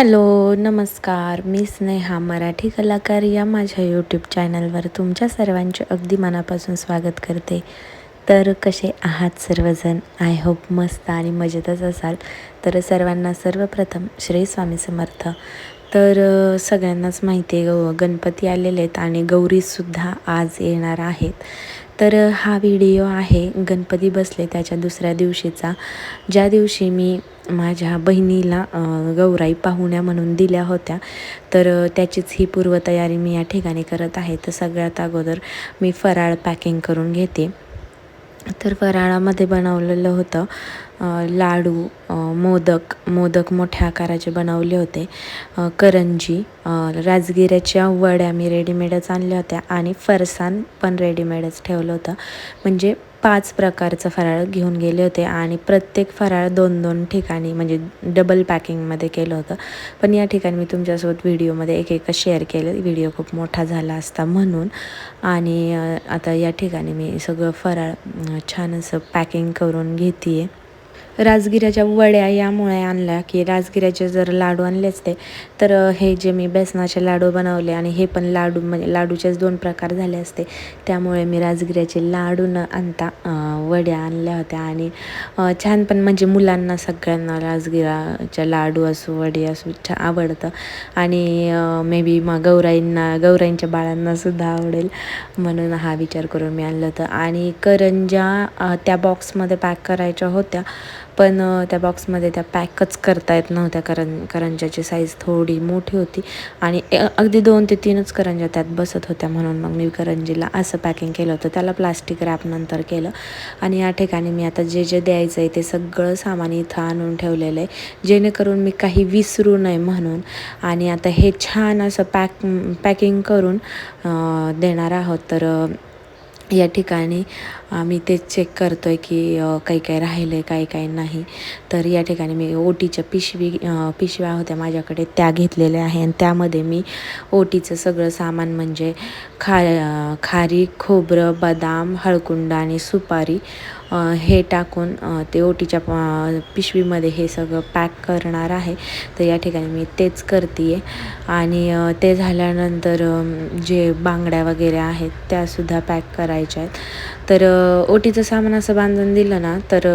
Hello नमस्कार. मी स्नेहा मराठी कलाकार या माझ्या यूट्यूब चॅनलवर तुमच्या सर्वांचे अगदी मनापासून स्वागत करते. तर कसे आहात सर्वजण? आय होप मस्त आणि मजेतच असाल. तर सर्वांना सर्वप्रथम श्री स्वामी समर्थ. तर सगळ्यांनाच माहिती आहे गौ गणपती आलेले आहेत आणि गौरीसुद्धा आज येणार आहेत. तर हा व्हिडिओ आहे गणपती बसले त्याच्या दुसऱ्या दिवशीचा. ज्या दिवशी मी माझ्या बहिणीला गौराई पाहुण्या म्हणून दिल्या होत्या तर त्याचीच ही पूर्वतयारी मी या ठिकाणी करत आहे. तर सगळ्यात अगोदर मी फराळ पॅकिंग करून घेते. तर फराळामध्ये बनवलेलं होतं. लाडू मोदक मोदक मोठ्या आकाराचे बनवले होते. करंजी राजगिऱ्याच्या वड्या मी रेडीमेडच आणल्या होत्या आणि फरसाण पण रेडीमेडच ठेवलं होतं. म्हणजे पाच प्रकारचं फराळ घेऊन गेले होते आणि प्रत्येक फराळ दोन दोन ठिकाणी म्हणजे डबल पॅकिंगमध्ये केलं होतं. पण या ठिकाणी मी तुमच्यासोबत व्हिडिओमध्ये एक एक शेअर केलं. व्हिडिओ खूप मोठा झाला असता म्हणून. आणि आता या ठिकाणी मी सगळं फराळ छान असं पॅकिंग करून घेते आहे राजगिऱ्याच्या वड्या यामुळे आणल्या की राजगिऱ्याचे जर लाडू आणले असते तर हे जे मी बेसनाचे लाडू बनवले आणि हे पण लाडू म्हणजे लाडूचेच दोन प्रकार झाले असते. त्यामुळे मी राजगिऱ्याचे लाडू न आणता वड्या आणल्या होत्या आणि छान पण म्हणजे मुलांना सगळ्यांना राजगिराच्या लाडू असो वडे असो छान आवडतं. आणि मे बी मग गौराईंना गौराईंच्या बाळांनासुद्धा आवडेल म्हणून हा विचार करून मी आणलं होतं. आणि करंजा त्या बॉक्समध्ये पॅक करायच्या होत्या. पण त्या बॉक्समध्ये त्या पॅकच करता येत नव्हत्या. करं करंजाची साईज थोडी मोठी होती. आणि अगदी दोन ते तीनच करंजा त्यात बसत होत्या म्हणून मग मी करंजीला असं पॅकिंग केलं होतं. त्याला प्लास्टिक रॅप नंतर केलं. आणि या ठिकाणी मी आता जे जे द्यायचं आहे ते सगळं सामान इथं आणून ठेवलेलं आहे. जेणेकरून मी काही विसरू नये म्हणून. आणि आता हे छान असं पॅक पॅकिंग करून देणार आहोत. तर या ठिकाणी आम्ही तेच चेक करतो आहे की काही काही राहिलं आहे काही काही नाही. तर या ठिकाणी मी ओटीच्या पिशवी पिशव्या होत्या माझ्याकडे त्या घेतलेल्या आहे. आणि त्यामध्ये मी ओटीचं सगळं सामान म्हणजे खा खारी खोबरं बदाम हळकुंड आणि सुपारी हे टाकून ते ओटीच्या पिशवीमध्ये हे सगळं पॅक करणार आहे. तर या ठिकाणी मी तेच करते आहे आणि ते झाल्यानंतर जे बांगड्या वगैरे आहेत त्यासुद्धा पॅक करायच्या आहेत. तर ओटीचं सामान असं बांधून दिलं ना तर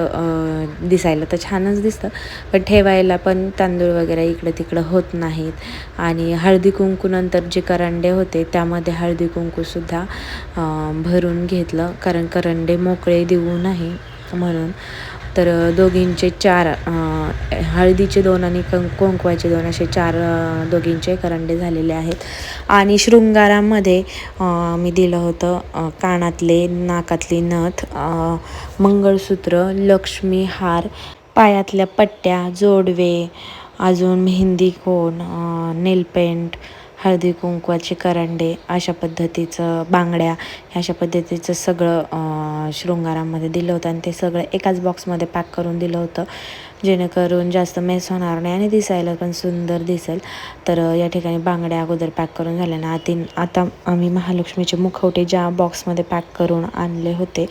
दिसायला तर छानच दिसतं. पण ठेवायला पण तांदूळ वगैरे इकडं तिकडं होत नाहीत. आणि हळदी कुंकू नंतर जे करंडे होते त्यामध्ये हळदी कुंकूसुद्धा भरून घेतलं. कारण करंडे मोकळे देऊ नाही म्हणून. तर दोघींचे चार हळदीचे दोन आणि कुंकवाचे दोन असे चार दोघींचे करंडे झालेले आहेत. आणि शृंगारामध्ये मी दिलं होतं कानातले नाकातली नथ मंगळसूत्र लक्ष्मी हार पायातल्या पट्ट्या जोडवे अजून मेहंदी कोण नेलपेंट हळदी कुंकवाचे करंडे अशा पद्धतीचं बांगड्या अशा पद्धतीचं सगळं शृंगारामध्ये दिलं होतं आणि ते सगळं एकाच बॉक्समध्ये पॅक करून दिलं होतं. जेणेकरून जास्त मेस होणार नाही आणि दिसायला पण सुंदर दिसेल. तर या ठिकाणी बांगड्या अगोदर पॅक करून झाल्या ना आती आता आम्ही महालक्ष्मीचे मुखवटे ज्या बॉक्समध्ये पॅक करून आणले होते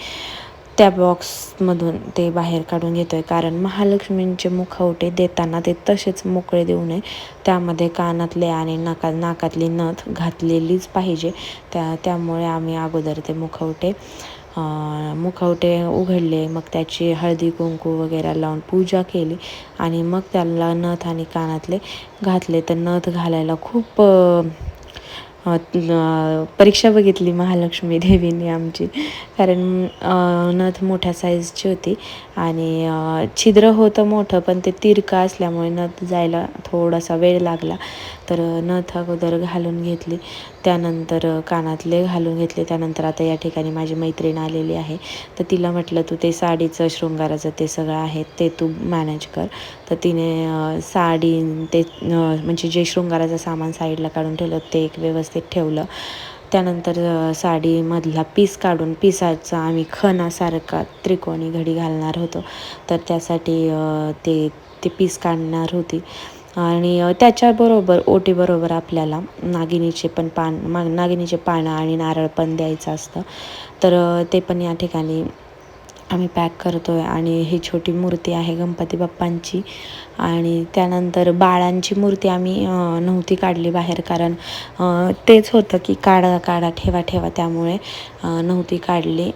त्या बॉक्समधून ते बाहेर काढून घेतो आहे कारण महालक्ष्मींचे मुखवटे देताना ते तसेच मोकळे देऊ नये. त्यामध्ये कानातले आणि नाका नाकातली नथ घातलेलीच पाहिजे. त्या त्यामुळे आम्ही अगोदर ते मुखवटे मुखवटे उघडले मग त्याची हळदी कुंकू वगैरे लावून पूजा केली. आणि मग त्याला नथ आणि कानातले घातले. तर नथ घालायला खूप परीक्षा बघितली महालक्ष्मी देवीने आमची. कारण नथ मोठ्या साईजची होती. आणि छिद्र होतं मोठं पण ते तिरका असल्यामुळे नथ जायला थोडासा वेळ लागला. तर नथ अगोदर घालून घेतली. त्यानंतर कानातले घालून घेतले. त्यानंतर आता या ठिकाणी माझी मैत्रीण आलेली आहे. तर तिला म्हटलं तू ते साडीचं शृंगाराचं ते सगळं आहे ते तू मॅनेज कर. तर तिने साडी ते म्हणजे जे शृंगाराचं सामान साईडला काढून ठेवलं ते एक व्यवस्थित ठेवलं. त्यानंतर साडीमधला पीस काढून पिसाचा आम्ही खणासारखा त्रिकोणी घडी घालणार होतो. तर त्यासाठी ते ते पीस काढणार होती. आणि त्याच्याबरोबर ओटीबरोबर आपल्याला नागिनीचे पण पान मा नागिनीचे पानं आणि नारळ पण द्यायचं असतं. तर ते पण या ठिकाणी आम्ही पॅक करतो आहे आणि ही छोटी मूर्ती आहे गणपती बाप्पांची. आणि त्यानंतर बाळांची मूर्ती आम्ही नव्हती काढली बाहेर कारण तेच होतं की काढा काढा ठेवा ठेवा त्यामुळे नव्हती काढली.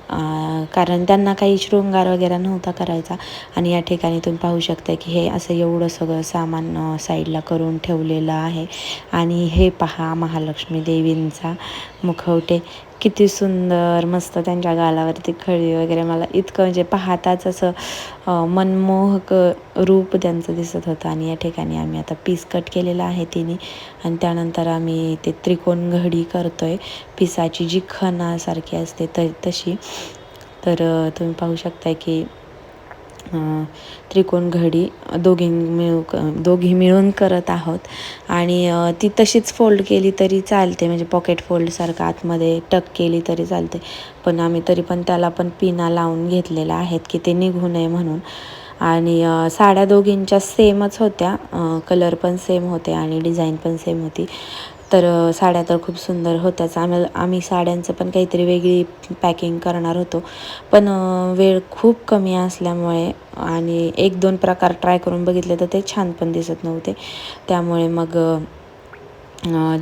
कारण त्यांना काही शृंगार वगैरे नव्हता करायचा. आणि या ठिकाणी तुम्ही पाहू शकता की हे असं एवढं सगळं सामान साईडला करून ठेवलेलं आहे. आणि हे पहा महालक्ष्मी देवींचा मुखवटे. किती सुंदर मस्त त्यांच्या गालावरती खळी वगैरे मला इतकं म्हणजे पाहताच असं मनमोहक रूप त्यांचं दिसत होतं. आणि या ठिकाणी आम्ही आता पीस कट केलेला आहे तिने. आणि त्यानंतर आम्ही ते त्रिकोण घडी करतो आहे पिसाची जी खणासारखी असते त तशी. तर तुम्ही पाहू शकता की त्रिकोण घडी दोघी मिळू दोघी मिळून करत आहोत. आणि ती तशीच फोल्ड केली तरी चालते. म्हणजे पॉकेट फोल्डसारखं आतमध्ये टक केली तरी चालते. पण आम्ही तरी पण त्याला पण पिना लावून घेतलेल्या आहेत की ते निघू नये म्हणून. आणि साड्या दोघींच्या सेमच होत्या. कलर पण सेम होते आणि डिझाईन पण सेम होती. तर साड्या तर खूप सुंदर होत्याच. आम्हाला आम्ही साड्यांचं पण काहीतरी वेगळी पॅकिंग करणार होतो. पण वेळ खूप कमी असल्यामुळे आणि एक दोन प्रकार ट्राय करून बघितले तर ते छान पण दिसत नव्हते. त्यामुळे मग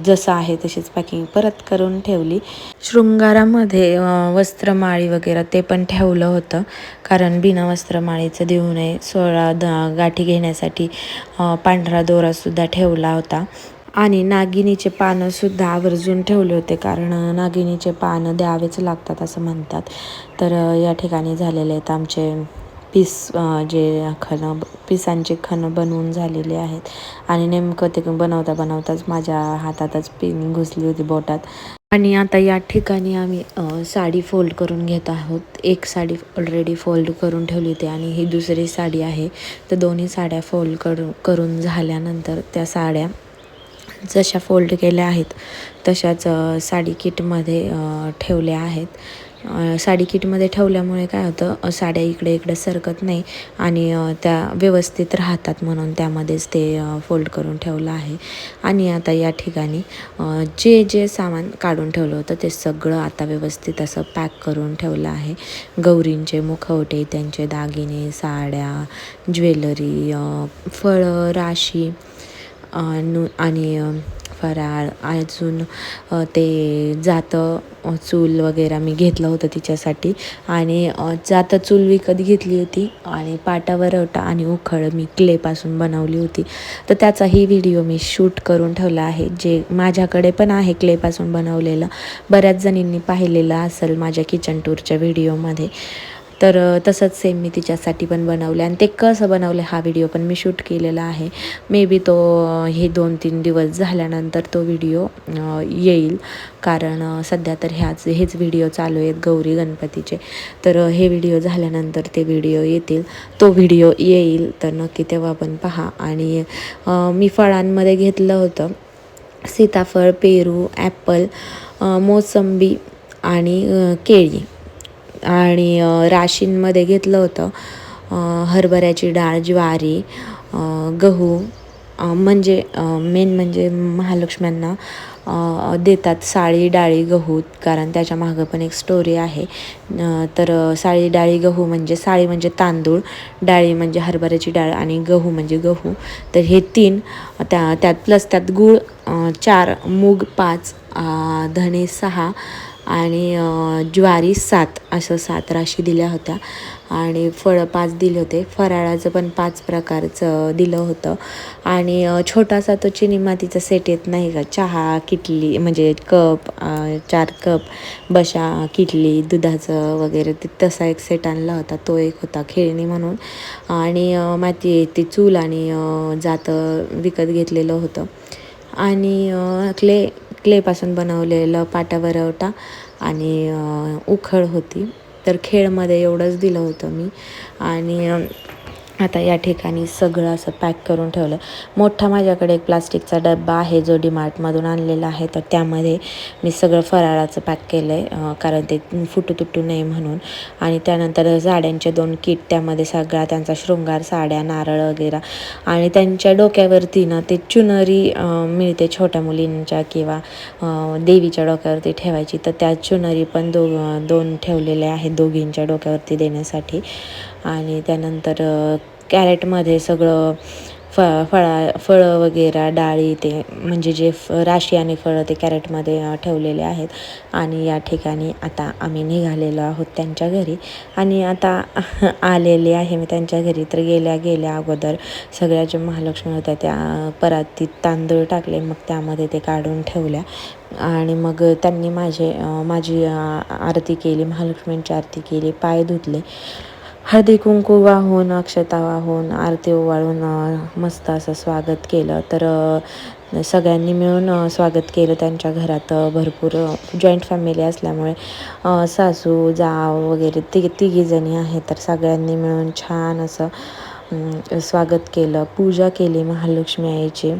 जसं आहे तशीच पॅकिंग परत करून ठेवली. शृंगारामध्ये वस्त्रमाळी वगैरे ते पण ठेवलं होतं. कारण बिना वस्त्रमाळीचं देऊ नये. सोळा द गाठी घेण्यासाठी पांढरा दोरासुद्धा ठेवला होता. आणि नागिनीचे पानंसुद्धा आवर्जून ठेवले होते कारण नागिनीचे पानं द्यावेच लागतात असं म्हणतात. तर या ठिकाणी झालेले आहेत आमचे पीस जे खणं पिसांचे खणं बनवून झालेले आहेत. आणि नेमकं ते बनवता बनवताच माझ्या हातातच पिन घुसली होती बोटात. आणि आता या ठिकाणी आम्ही साडी फोल्ड करून घेत आहोत. एक साडी ऑलरेडी फोल्ड करून ठेवली होती आणि ही दुसरी साडी आहे. तर दोन्ही साड्या फोल्ड करून करून झाल्यानंतर त्या साड्या जशा फोल्ड केल्या आहेत तशाच साडी किटमध्ये ठेवल्या आहेत. साडी किटमध्ये ठेवल्यामुळे काय होतं साड्या इकडे इकडे सरकत नाही आणि त्या व्यवस्थित राहतात म्हणून त्यामध्येच ते फोल्ड करून ठेवलं आहे. आणि आता या ठिकाणी जे जे सामान काढून ठेवलं होतं ते सगळं आता व्यवस्थित असं पॅक करून ठेवलं आहे. गौरींचे मुखवटे त्यांचे दागिने साड्या ज्वेलरी फळं राशी आणि फराळ. अजून ते जातं चूल वगैरे मी घेतलं होतं तिच्यासाठी. आणि जातं चूल विकत घेतली होती आणि पाटावरवटा आणि उखळ मी क्लेपासून बनवली होती. तर त्याचाही व्हिडिओ मी शूट करून ठेवला आहे. जे माझ्याकडे पण आहे क्लेपासून बनवलेलं. बऱ्याच जणींनी पाहिलेलं असेल माझ्या किचन टूरच्या व्हिडिओमध्ये. तर तसंच सेम मी तिच्यासाठी पण बनवले आणि ते कसं बनवलं हा व्हिडिओ पण मी शूट केलेला आहे. मे बी तो हे दोन तीन दिवस झाल्यानंतर तो व्हिडिओ येईल. कारण सध्या तर ह्याच हेच व्हिडिओ चालू आहेत गौरी गणपतीचे. तर हे व्हिडिओ झाल्यानंतर ते व्हिडिओ येतील. तो व्हिडिओ येईल तर नक्की तेव्हा पण पहा. आणि मी फळांमध्ये घेतलं होतं. सीताफळ पेरू ॲपल मोसंबी आणि केळी. आणि राशींमध्ये घेतलं होतं हरभऱ्याची डाळ ज्वारी गहू म्हणजे मेन म्हणजे महालक्ष्म्यांना देतात साळी डाळी गहू कारण त्याच्या मागं पण एक स्टोरी आहे. तर साळी डाळी गहू म्हणजे साळी म्हणजे तांदूळ डाळी म्हणजे हरभऱ्याची डाळ आणि गहू म्हणजे गहू. तर हे तीन त्या त्यात प्लस त्यात गूळ चार मूग पाच धणे सहा आणि ज्वारी सात असं सात राशी दिल्या होत्या. आणि फळं पाच दिले होते. फराळाचं पण पाच प्रकारचं दिलं होतं. आणि छोटासा तो चिनी मातीचा सेट येत नाही का? चहा किटली म्हणजे कप चार कप बशा किटली दुधाचं वगैरे ते तसा एक सेट आणला होता. तो एक होता खेळणी म्हणून. आणि माती ती चूल आणि जातं विकत घेतलेलं होतं. आणि क्ले क्लेपासून बनवलेलं पाटावरवटा आणि उखळ होती. तर खेळमध्ये एवढंच दिलं होतं मी. आणि आता या ठिकाणी सगळं असं पॅक करून ठेवलं. मोठा माझ्याकडे एक प्लास्टिकचा डब्बा आहे जो डीमार्टमधून आणलेला आहे. तर त्यामध्ये मी सगळं फराळाचं पॅक केलं आहे कारण ते फुटू तुटू नये म्हणून. आणि त्यानंतर साड्यांचे दोन किट त्यामध्ये सगळा त्यांचा शृंगार साड्या नारळ वगैरे. आणि त्यांच्या डोक्यावरती ना ते चुनरी मिळते छोट्या मुलींच्या किंवा देवीच्या डोक्यावरती ठेवायची. तर त्या चुनरी पण दो दोन ठेवलेल्या आहेत दोघींच्या डोक्यावरती देण्यासाठी. आणि त्यानंतर कॅरेटमध्ये सगळं फ फळा फळं वगैरे डाळी ते म्हणजे जे फ राशी आणि फळं ते कॅरेटमध्ये ठेवलेले आहेत. आणि या ठिकाणी आता आम्ही निघालेलो आहोत त्यांच्या घरी. आणि आता आलेले आहे मी त्यांच्या घरी. तर गेल्या गेल्या अगोदर सगळ्या ज्या महालक्ष्मी होत्या त्या परातीत तांदूळ टाकले. मग त्यामध्ये ते काढून ठेवल्या. आणि मग त्यांनी माझे माझी आरती केली. महालक्ष्मींची आरती केली. पाय धुतले. हळदी कुंकू वाहून अक्षता वाहून आरती ओवाळून मस्त असं स्वागत केलं. तर सगळ्यांनी मिळून स्वागत केलं त्यांच्या घरात. भरपूर जॉईंट फॅमिली असल्यामुळे सासू जाव वगैरे ति तिघीजणी आहेत. तर सगळ्यांनी मिळून छान असं स्वागत केलं. पूजा केली महालक्ष्मी आईची.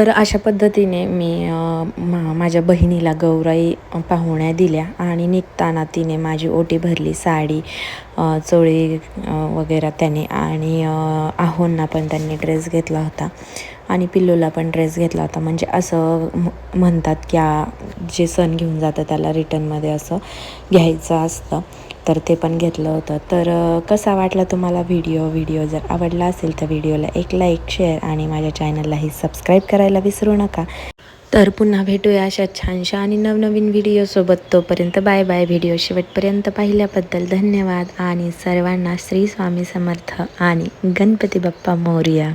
तर अशा पद्धतीने मी मा माझ्या बहिणीला गौराई पाहुण्या दिल्या आणि निघताना तिने माझी ओटी भरली साडी चोळी वगैरे त्याने आणि आहोंना पण त्यांनी ड्रेस घेतला होता. आणि पिल्लूला पण ड्रेस घेतला होता. म्हणजे असं म्हणतात की जे सण घेऊन जातं त्याला रिटर्नमध्ये असं घ्यायचं असतं. तर ते पण घेतलं होतं. तर कसा वाटला तुम्हाला व्हिडिओ व्हिडिओ जर आवडला असेल तर व्हिडिओला एक लाईक शेअर आणि माझ्या चॅनललाही सबस्क्राईब करायला विसरू नका. तर पुन्हा भेटूया अशा छानशा आणि नवनवीन व्हिडिओसोबत तोपर्यंत बाय बाय व्हिडिओ शेवटपर्यंत पाहिल्याबद्दल धन्यवाद. आणि सर्वांना श्री स्वामी समर्थ आणि गणपती बाप्पा मोरया.